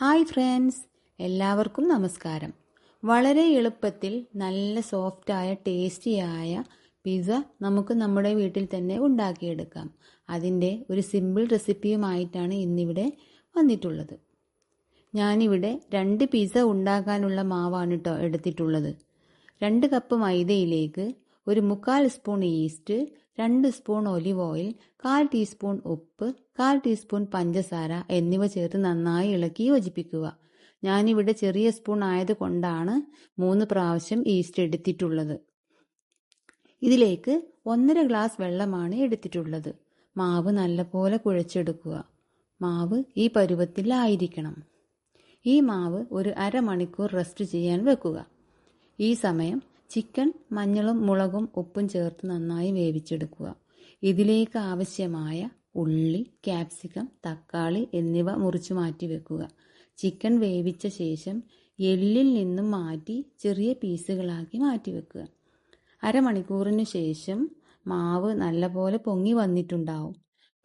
Hi friends. എല്ലാവർക്കും നമസ്കാരം. വളരെ എളുപ്പത്തിൽ നല്ല സോഫ്റ്റായ ടേസ്റ്റിയായ പിസ്സ നമുക്ക് നമ്മുടെ വീട്ടിൽ തന്നെ ഉണ്ടാക്കിയെടുക്കാം. അതിന്റെ ഒരു സിമ്പിൾ റെസിപ്പിയുമായിട്ടാണ് ഇന്നിവിടെ വന്നിട്ടുള്ളത്. ഞാനിവിടെ രണ്ട് പിസ്സ ഉണ്ടാക്കാനുള്ള മാവാണ് കേട്ടോ എടുത്തിട്ടുള്ളത്. രണ്ട് കപ്പ് മൈദയിലേക്ക് ഒരു മുക്കാൽ സ്പൂൺ ഈസ്റ്റ് രണ്ട് സ്പൂൺ ഒലിവ് ഓയിൽ കാൽ ടീസ്പൂൺ ഉപ്പ് കാൽ ടീസ്പൂൺ പഞ്ചസാര എന്നിവ ചേർത്ത് നന്നായി ഇളക്കി യോജിപ്പിക്കുക. ഞാനിവിടെ ചെറിയ സ്പൂൺ ആയതുകൊണ്ടാണ് മൂന്ന് പ്രാവശ്യം ഈസ്റ്റ് എടുത്തിട്ടുള്ളത്. ഇതിലേക്ക് ഒന്നര ഗ്ലാസ് വെള്ളമാണ് എടുത്തിട്ടുള്ളത്. മാവ് നല്ലപോലെ കുഴച്ചെടുക്കുക. മാവ് ഈ പരുവത്തിലായിരിക്കണം ഈ മാവ് ഒരു അരമണിക്കൂർ റെസ്റ്റ് ചെയ്യാൻ വെക്കുക. ഈ സമയം ചിക്കൻ മഞ്ഞളും മുളകും ഉപ്പും ചേർത്ത് നന്നായി വേവിച്ചെടുക്കുക. ഇതിലേക്ക് ആവശ്യമായ ഉള്ളി ക്യാപ്സിക്കം തക്കാളി എന്നിവ മുറിച്ച് മാറ്റി വെക്കുക. ചിക്കൻ വേവിച്ച ശേഷം എല്ലിൽ നിന്നും മാറ്റി ചെറിയ പീസുകളാക്കി മാറ്റി വെക്കുക. അരമണിക്കൂറിന് ശേഷം മാവ് നല്ലപോലെ പൊങ്ങി വന്നിട്ടുണ്ടാവും.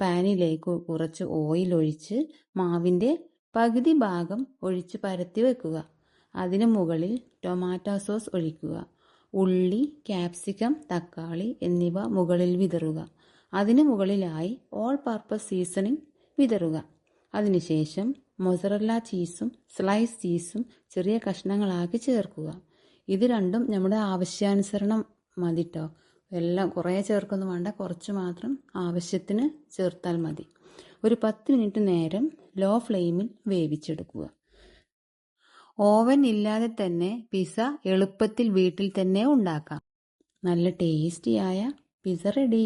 പാനിലേക്ക് കുറച്ച് ഓയിൽ ഒഴിച്ച് മാവിന്റെ പകുതി ഭാഗം ഒഴിച്ച് പരത്തി വെക്കുക. അതിനു മുകളിൽ ടൊമാറ്റോ സോസ് ഒഴിക്കുക. ഉള്ളി ക്യാപ്സിക്കം തക്കാളി എന്നിവ മുകളിൽ വിതറുക. അതിനു മുകളിലായി ഓൾ പർപ്പസ് സീസണിംഗ് വിതറുക. അതിനുശേഷം മൊസറല്ല ചീസും സ്ലൈസ് ചീസും ചെറിയ കഷ്ണങ്ങളാക്കി ചേർക്കുക. ഇത് രണ്ടും നമ്മുടെ ആവശ്യാനുസരണം മതിട്ടോ എല്ലാം കുറേ ചേർക്കൊന്നും വേണ്ട കുറച്ച് മാത്രം ആവശ്യത്തിന് ചേർത്താൽ മതി. ഒരു പത്ത് മിനിറ്റ് നേരം ലോ ഫ്ലെയിമിൽ വേവിച്ചെടുക്കുക. ഓവൻ ഇല്ലാതെ തന്നെ പിസ എളുപ്പത്തിൽ വീട്ടിൽ തന്നെ ഉണ്ടാക്കാം. നല്ല ടേസ്റ്റിയായ പിസ റെഡി.